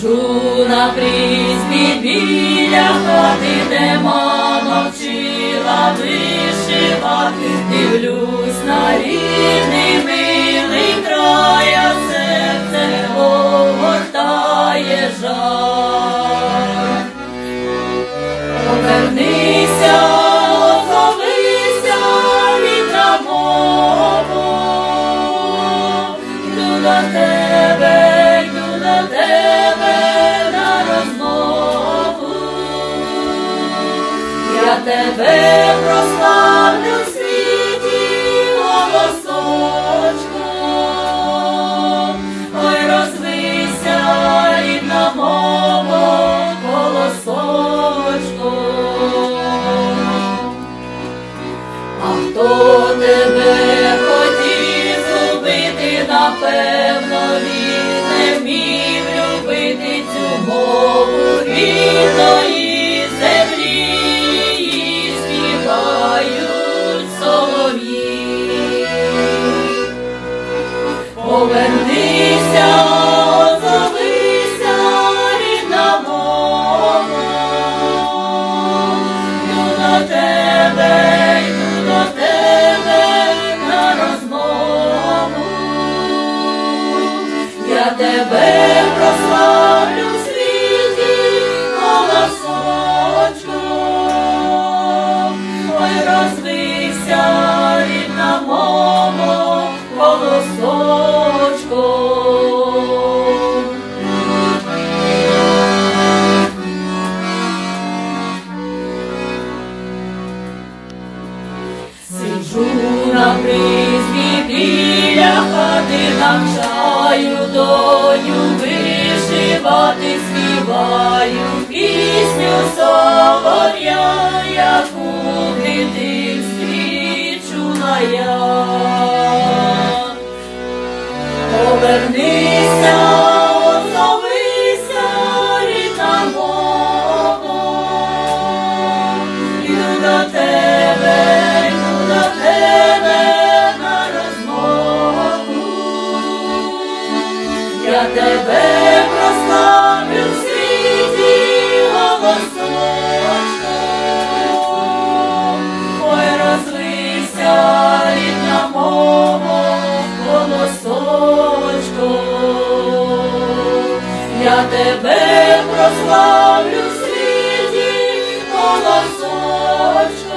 Сиджу на призбі біля хати, де мама вчила вишивати, дивлюсь на рідний милий край, а серце огортає жаль. Повернися, озовися від йду до тебе, Я тебе прославлю в світі голосочком. Ой, розвися, рідна мова, голосочком. А хто тебе хотів згубити, напевно, він не вмів любити цю мову рідної Повернися, озовися, рідна мова, йду до тебе, йду до тебе на розмову. Я тебе на біля хати, навчаю доню вишивати, співаю пісню солов'я, Я тебе прославлю в світі голосочком. Ой, розвися, рідна мова, голосочком. Я тебе прославлю в світі голосочком.